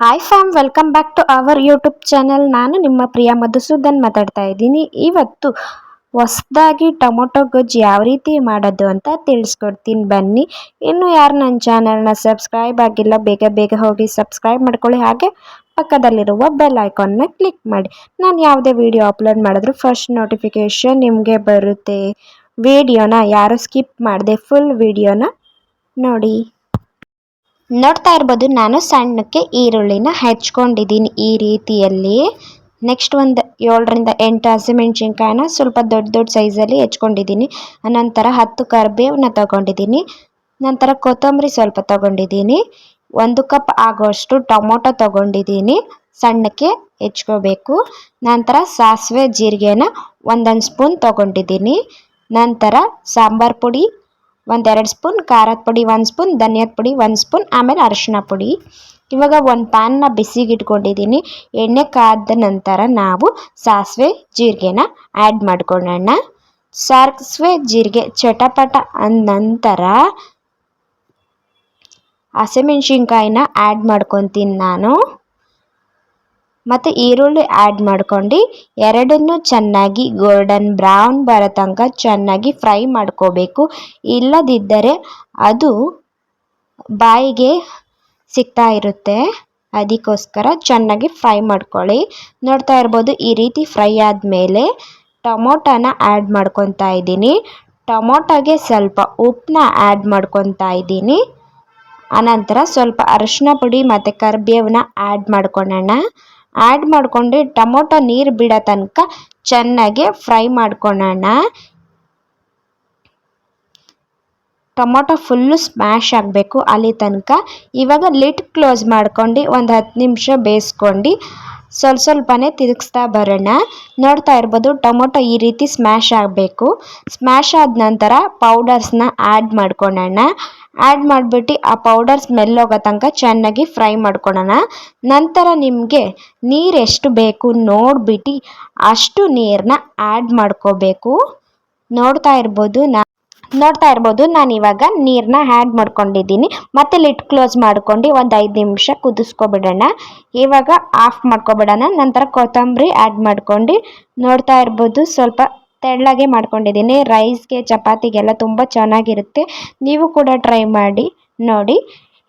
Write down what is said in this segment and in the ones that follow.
Hi fam welcome back to our YouTube channel ನಾನು ನಿಮ್ಮ ಪ್ರಿಯ ಮಧುಸೂದನ್ ಮಾತಾಡ್ತಾ ಇದ್ದೀನಿ. ಇವತ್ತು ಹೊಸದಾಗಿ ಟೊಮೊಟೊ ಗೊಜ್ಜು ಯಾವ ರೀತಿ ಮಾಡೋದು ಅಂತ ತಿಳಿಸ್ಕೊಡ್ತೀನಿ. ಬನ್ನಿ. ಇನ್ನು ಯಾರು ನನ್ನ ಚಾನಲ್ನ ಸಬ್ಸ್ಕ್ರೈಬ್ ಆಗಿಲ್ಲ, ಬೇಗ ಬೇಗ ಹೋಗಿ ಸಬ್ಸ್ಕ್ರೈಬ್ ಮಾಡ್ಕೊಳ್ಳಿ. ಹಾಗೆ ಪಕ್ಕದಲ್ಲಿರುವ ಬೆಲ್ ಐಕಾನ್ನ ಕ್ಲಿಕ್ ಮಾಡಿ. ನಾನು ಯಾವುದೇ ವಿಡಿಯೋ ಅಪ್ಲೋಡ್ ಮಾಡಿದ್ರು ಫಸ್ಟ್ ನೋಟಿಫಿಕೇಷನ್ ನಿಮಗೆ ಬರುತ್ತೆ. ವಿಡಿಯೋನ ಯಾರು ಸ್ಕಿಪ್ ಮಾಡಿದೆ ಫುಲ್ ವಿಡಿಯೋನ ನೋಡಿ. ನೋಡ್ತಾ ಇರ್ಬೋದು, ನಾನು ಸಣ್ಣಕ್ಕೆ ಈರುಳ್ಳಿನ ಹೆಚ್ಕೊಂಡಿದ್ದೀನಿ ಈ ರೀತಿಯಲ್ಲಿ. ನೆಕ್ಸ್ಟ್ ಒಂದು ಏಳರಿಂದ ಎಂಟು ಹಸಿಮೆಣ್ಸಿನ್ಕಾಯಿನ ಸ್ವಲ್ಪ ದೊಡ್ಡ ದೊಡ್ಡ ಸೈಜಲ್ಲಿ ಹೆಚ್ಕೊಂಡಿದ್ದೀನಿ. ನಂತರ ಹತ್ತು ಕರಿಬೇವನ್ನ ತಗೊಂಡಿದ್ದೀನಿ. ನಂತರ ಕೊತ್ತಂಬರಿ ಸ್ವಲ್ಪ ತಗೊಂಡಿದ್ದೀನಿ. ಒಂದು ಕಪ್ ಆಗೋಷ್ಟು ಟೊಮೊಟೊ ತಗೊಂಡಿದ್ದೀನಿ, ಸಣ್ಣಕ್ಕೆ ಹೆಚ್ಕೋಬೇಕು. ನಂತರ ಸಾಸಿವೆ, ಜೀರಿಗೆನ ಒಂದೊಂದು ಸ್ಪೂನ್ ತಗೊಂಡಿದ್ದೀನಿ. ನಂತರ ಸಾಂಬಾರು ಪುಡಿ ಒಂದೆರಡು ಸ್ಪೂನ್, ಖಾರದ ಪುಡಿ ಒಂದು ಸ್ಪೂನ್, ಧನಿಯಾದ ಪುಡಿ ಒಂದು ಸ್ಪೂನ್, ಆಮೇಲೆ ಅರಿಶಿನ ಪುಡಿ. ಇವಾಗ ಒಂದು ಪ್ಯಾನ್ನ ಬಿಸಿಗೆ ಇಟ್ಕೊಂಡಿದ್ದೀನಿ ಎಣ್ಣೆ ಕಾದ ನಂತರ ನಾವು ಸಾಸಿವೆ, ಜೀರಿಗೆನ ಆ್ಯಡ್ ಮಾಡ್ಕೊಳ್ಳೋಣ ಸಾಸಿವೆ, ಜೀರಿಗೆ ಚಟಪಟ ಅಂದ ನಂತರ ಹಸಿಮೆಣ್ಸಿನ್ಕಾಯಿನ ಆ್ಯಡ್ ಮಾಡ್ಕೊತೀನಿ ನಾನು. ಮತ್ತು ಈರುಳ್ಳಿ ಆ್ಯಡ್ ಮಾಡ್ಕೊಂಡು ಎರಡನ್ನೂ ಚೆನ್ನಾಗಿ ಗೋಲ್ಡನ್ ಬ್ರೌನ್ ಬರೋ ತನಕ ಚೆನ್ನಾಗಿ ಫ್ರೈ ಮಾಡ್ಕೋಬೇಕು. ಇಲ್ಲದಿದ್ದರೆ ಅದು ಬಾಯಿಗೆ ಸಿಗ್ತಾ ಇರುತ್ತೆ. ಅದಕ್ಕೋಸ್ಕರ ಚೆನ್ನಾಗಿ ಫ್ರೈ ಮಾಡ್ಕೊಳ್ಳಿ. ನೋಡ್ತಾ ಇರ್ಬೋದು ಈ ರೀತಿ ಫ್ರೈ ಆದಮೇಲೆ ಟೊಮೊಟೊನ ಆ್ಯಡ್ ಮಾಡ್ಕೊತಾ ಇದ್ದೀನಿ. ಟೊಮೊಟೊಗೆ ಸ್ವಲ್ಪ ಉಪ್ಪನ್ನ ಆ್ಯಡ್ ಮಾಡ್ಕೊತಾ ಇದ್ದೀನಿ. ಆನಂತರ ಸ್ವಲ್ಪ ಅರಿಶಿನ ಪುಡಿ ಮತ್ತು ಕರಿಬೇವನ್ನ ಆ್ಯಡ್ ಮಾಡ್ಕೊಳ್ಳೋಣ. ಆ್ಯಡ್ ಮಾಡ್ಕೊಂಡು ಟೊಮೊಟೊ ನೀರು ಬಿಡೋ ತನಕ ಚೆನ್ನಾಗಿ ಫ್ರೈ ಮಾಡ್ಕೊಳ್ಳೋಣ ಟೊಮೊಟೊ ಫುಲ್ಲು ಸ್ಮ್ಯಾಶ್ ಆಗಬೇಕು ಅಲ್ಲಿ ತನಕ. ಇವಾಗ ಲಿಡ್ ಕ್ಲೋಸ್ ಮಾಡ್ಕೊಂಡು ಒಂದು ಹತ್ತು ನಿಮಿಷ ಬೇಯಿಸ್ಕೊಂಡು ಸ್ವಲ್ಪ ಸ್ವಲ್ಪನೇ ತಿರುಗಿಸ್ತಾ ಬರೋಣ. ನೋಡ್ತಾ ಇರ್ಬೋದು ಟೊಮೊಟೊ ಈ ರೀತಿ ಸ್ಮ್ಯಾಶ್ ಆಗಬೇಕು. ಸ್ಮ್ಯಾಶ್ ಆದ ನಂತರ ಪೌಡರ್ಸ್ನ ಆ್ಯಡ್ ಮಾಡ್ಕೊಳ್ಳೋಣ ಆ್ಯಡ್ ಮಾಡಿಬಿಟ್ಟು ಆ ಪೌಡರ್ ಸ್ಮೆಲ್ ಹೋಗೋ ತನಕ ಚೆನ್ನಾಗಿ ಫ್ರೈ ಮಾಡ್ಕೊಳ್ಳೋಣ ನಂತರ ನಿಮಗೆ ನೀರು ಎಷ್ಟು ಬೇಕು ನೋಡಿಬಿಟ್ಟು ಅಷ್ಟು ನೀರನ್ನ ಆ್ಯಡ್ ಮಾಡ್ಕೋಬೇಕು. ನೋಡ್ತಾ ಇರ್ಬೋದು ನಾ ನೋಡ್ತಾ ಇರ್ಬೋದು, ನಾನು ಇವಾಗ ನೀರನ್ನ ಆ್ಯಡ್ ಮಾಡ್ಕೊಂಡಿದ್ದೀನಿ. ಮತ್ತೆ ಲಿಟ್ ಕ್ಲೋಸ್ ಮಾಡ್ಕೊಂಡು ಒಂದು ಐದು ನಿಮಿಷ ಕುದಿಸ್ಕೊಬಿಡೋಣ. ಇವಾಗ ಆಫ್ ಮಾಡ್ಕೊಬಿಡೋಣ. ನಂತರ ಕೊತ್ತಂಬರಿ ಆ್ಯಡ್ ಮಾಡ್ಕೊಂಡು ನೋಡ್ತಾ ಇರ್ಬೋದು, ಸ್ವಲ್ಪ ತೆಳ್ಳಗೆ ಮಾಡ್ಕೊಂಡಿದ್ದೀನಿ. ರೈಸ್ಗೆ ಚಪಾತಿಗೆಲ್ಲ ತುಂಬ ಚೆನ್ನಾಗಿರುತ್ತೆ. ನೀವು ಕೂಡ ಟ್ರೈ ಮಾಡಿ, ನೋಡಿ.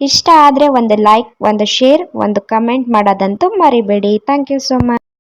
ಇಷ್ಟ ಆದರೆ ಒಂದು ಲೈಕ್ ಒಂದು ಶೇರ್ ಒಂದು ಕಮೆಂಟ್ ಮಾಡೋದಂತೂ ಮರಿಬೇಡಿ. Thank you so much